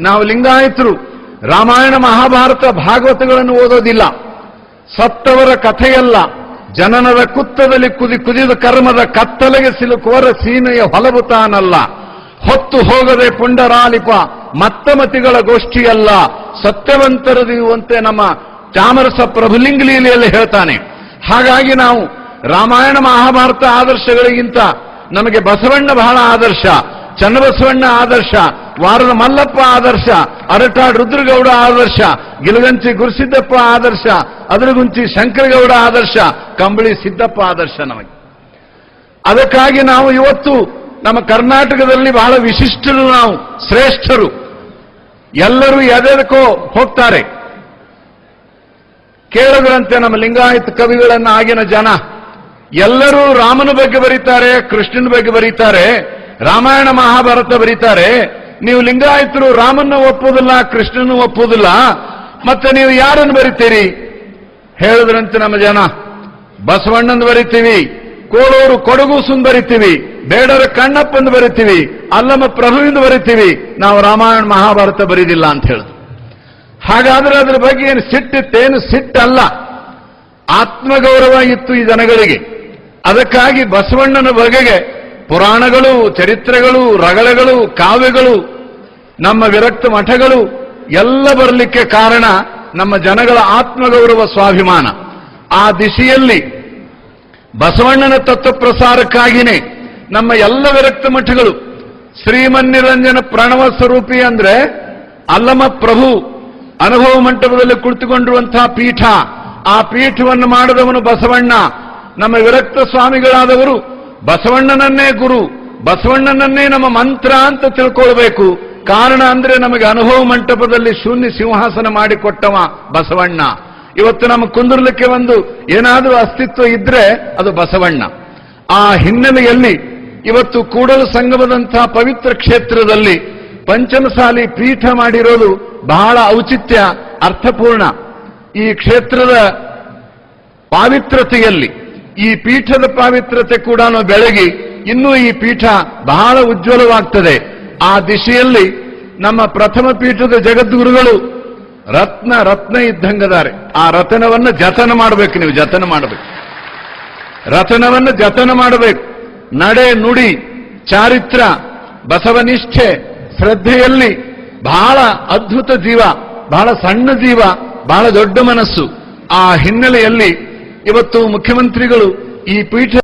ನಾವು ಲಿಂಗಾಯತರು. ರಾಮಾಯಣ ಮಹಾಭಾರತ ಭಾಗವತಗಳನ್ನು ಓದೋದಿಲ್ಲ. ಸತ್ತವರ ಕಥೆಯಲ್ಲ. ಜನನದ ಕುತ್ತದಲ್ಲಿ ಕುದಿ ಕುದಿದ ಕರ್ಮದ ಕತ್ತಲೆಗೆ ಸಿಲುಕುವರ ಸೀನೆಯ ಹೊಲವು ತಾನಲ್ಲ. ಹೊತ್ತು ಹೋಗದೆ ಪುಂಡರಾಲಿಪ ಮತ್ತಮತಿಗಳ ಗೋಷ್ಠಿಯಲ್ಲ. ಸತ್ಯವಂತರದಿರುವಂತೆ ನಮ್ಮ ಚಾಮರಸ ಪ್ರಭುಲಿಂಗ ಲೀಲೆಯಲ್ಲಿ ಹೇಳ್ತಾನೆ. ಹಾಗಾಗಿ ನಾವು ರಾಮಾಯಣ ಮಹಾಭಾರತ ಆದರ್ಶಗಳಿಗಿಂತ ನಮಗೆ ಬಸವಣ್ಣ ಬಹಳ ಆದರ್ಶ, ಚನ್ನಬಸವಣ್ಣ ಆದರ್ಶ ವಾರದ ಮಲ್ಲಪ್ಪ ಆದರ್ಶ ಅರಟಾಡ್ ರುದ್ರಗೌಡ ಆದರ್ಶ, ಗಿಲಗಂಚಿ ಗುರುಸಿದ್ದಪ್ಪ ಆದರ್ಶ, ಅದರಗುಂಚಿ ಶಂಕರಗೌಡ ಆದರ್ಶ, ಕಂಬಳಿ ಸಿದ್ದಪ್ಪ ಆದರ್ಶ ನಮಗೆ. ಅದಕ್ಕಾಗಿ ನಾವು ಇವತ್ತು ನಮ್ಮ ಕರ್ನಾಟಕದಲ್ಲಿ ಬಹಳ ವಿಶಿಷ್ಟರು ನಾವು, ಶ್ರೇಷ್ಠರು. ಎಲ್ಲರೂ ಎದೆದಕ್ಕೋ ಹೋಗ್ತಾರೆ. ಕೇಳದರಂತೆ ನಮ್ಮ ಲಿಂಗಾಯತ ಕವಿಗಳನ್ನ ಆಗಿನ ಜನ. ಎಲ್ಲರೂ ರಾಮನ ಬಗ್ಗೆ ಬರೀತಾರೆ, ಕೃಷ್ಣನ ಬಗ್ಗೆ ಬರೀತಾರೆ, ರಾಮಾಯಣ ಮಹಾಭಾರತ ಬರೀತಾರೆ ನೀವು ಲಿಂಗಾಯತರು ರಾಮನ್ನ ಒಪ್ಪುವುದಿಲ್ಲ ಕೃಷ್ಣನ ಒಪ್ಪುವುದಿಲ್ಲ, ಮತ್ತೆ ನೀವು ಯಾರನ್ನು ಬರಿತೀರಿ? ಹೇಳಿದ್ರಂತೆ ನಮ್ಮ ಜನ ಬಸವಣ್ಣಂದು ಬರಿತೀವಿ, ಕೋಳೂರು ಕೊಡಗೂಸನ್ ಬರಿತೀವಿ, ಬೇಡರ ಕಣ್ಣಪ್ಪಂದು ಬರಿತೀವಿ, ಅಲ್ಲಮ್ಮ ಪ್ರಭುವಿಂದ ಬರಿತೀವಿ, ನಾವು ರಾಮಾಯಣ ಮಹಾಭಾರತ ಬರೀದಿಲ್ಲ ಅಂತ ಹೇಳಿದ್ರು. ಹಾಗಾದ್ರೆ ಅದರ ಬಗ್ಗೆ ಏನು ಸಿಟ್ಟಿತ್ತೇನು ಸಿಟ್ಟಲ್ಲ. ಆತ್ಮಗೌರವ ಇತ್ತು ಈ ಜನಗಳಿಗೆ. ಅದಕ್ಕಾಗಿ ಬಸವಣ್ಣನ ಬಗೆಗೆ ಪುರಾಣಗಳು, ಚರಿತ್ರೆಗಳು, ರಗಳಗಳು, ಕಾವ್ಯಗಳು ನಮ್ಮ ವಿರಕ್ತ ಮಠಗಳು ಎಲ್ಲ ಬರಲಿಕ್ಕೆ ಕಾರಣ ನಮ್ಮ ಜನಗಳ ಆತ್ಮಗೌರವ ಸ್ವಾಭಿಮಾನ. ಆ ದಿಶೆಯಲ್ಲಿ ಬಸವಣ್ಣನ ತತ್ವ ಪ್ರಸಾರಕ್ಕಾಗಿಯೇ ನಮ್ಮ ಎಲ್ಲ ವಿರಕ್ತ ಮಠಗಳು ಶ್ರೀಮನ್ನಿರಂಜನ ಪ್ರಣವ ಸ್ವರೂಪಿ ಅಂದ್ರೆ ಅಲ್ಲಮ ಪ್ರಭು ಅನುಭವ ಮಂಟಪದಲ್ಲಿ ಕುಳಿತುಕೊಂಡಿರುವಂತಹ ಪೀಠ. ಆ ಪೀಠವನ್ನು ಮಾಡಿದವನು ಬಸವಣ್ಣ. ನಮ್ಮ ವಿರಕ್ತ ಸ್ವಾಮಿಗಳಾದವರು ಬಸವಣ್ಣನನ್ನೇ ಗುರು, ಬಸವಣ್ಣನನ್ನೇ ನಮ್ಮ ಮಂತ್ರ ಅಂತ ತಿಳ್ಕೊಳ್ಬೇಕು. ಕಾರಣ ಅಂದ್ರೆ ನಮಗೆ ಅನುಭವ ಮಂಟಪದಲ್ಲಿ ಶೂನ್ಯ ಸಿಂಹಾಸನ ಮಾಡಿಕೊಟ್ಟವ ಬಸವಣ್ಣ. ಇವತ್ತು ನಮ್ಮ ಕುಂದಿರ್ಲಿಕ್ಕೆ ಒಂದು ಏನಾದರೂ ಅಸ್ತಿತ್ವ ಇದ್ರೆ ಅದು ಬಸವಣ್ಣ. ಆ ಹಿನ್ನೆಲೆಯಲ್ಲಿ ಇವತ್ತು ಕೂಡಲು ಸಂಗಮದಂತಹ ಪವಿತ್ರ ಕ್ಷೇತ್ರದಲ್ಲಿ ಪಂಚಮಸಾಲಿ ಪೀಠ ಮಾಡಿರೋದು ಬಹಳ ಔಚಿತ್ಯ, ಅರ್ಥಪೂರ್ಣ. ಈ ಕ್ಷೇತ್ರದ ಪಾವಿತ್ರತೆಯಲ್ಲಿ, ಈ ಪೀಠದ ಪಾವಿತ್ರತೆ ಕೂಡ ಬೆಳಗಿ ಇನ್ನೂ ಈ ಪೀಠ ಬಹಳ ಉಜ್ವಲವಾಗ್ತದೆ. ಆ ದಿಶೆಯಲ್ಲಿ ನಮ್ಮ ಪ್ರಥಮ ಪೀಠದ ಜಗದ್ಗುರುಗಳು ರತ್ನ ರತ್ನ ಇದ್ದಂಗದಾರೆ. ಆ ರತನವನ್ನು ಜತನ ಮಾಡಬೇಕು ನೀವು, ಜತನ ಮಾಡಬೇಕು. ರತನವನ್ನು ಜತನ ಮಾಡಬೇಕು. ನಡೆ, ನುಡಿ, ಚಾರಿತ್ರ, ಬಸವನಿಷ್ಠೆ, ಶ್ರದ್ಧೆಯಲ್ಲಿ ಬಹಳ ಅದ್ಭುತ ಜೀವ, ಬಹಳ ಸಣ್ಣ ಜೀವ, ಬಹಳ ದೊಡ್ಡ ಮನಸ್ಸು. ಆ ಹಿನ್ನೆಲೆಯಲ್ಲಿ ಇವತ್ತು ಮುಖ್ಯಮಂತ್ರಿಗಳು ಈ ಪೀಠ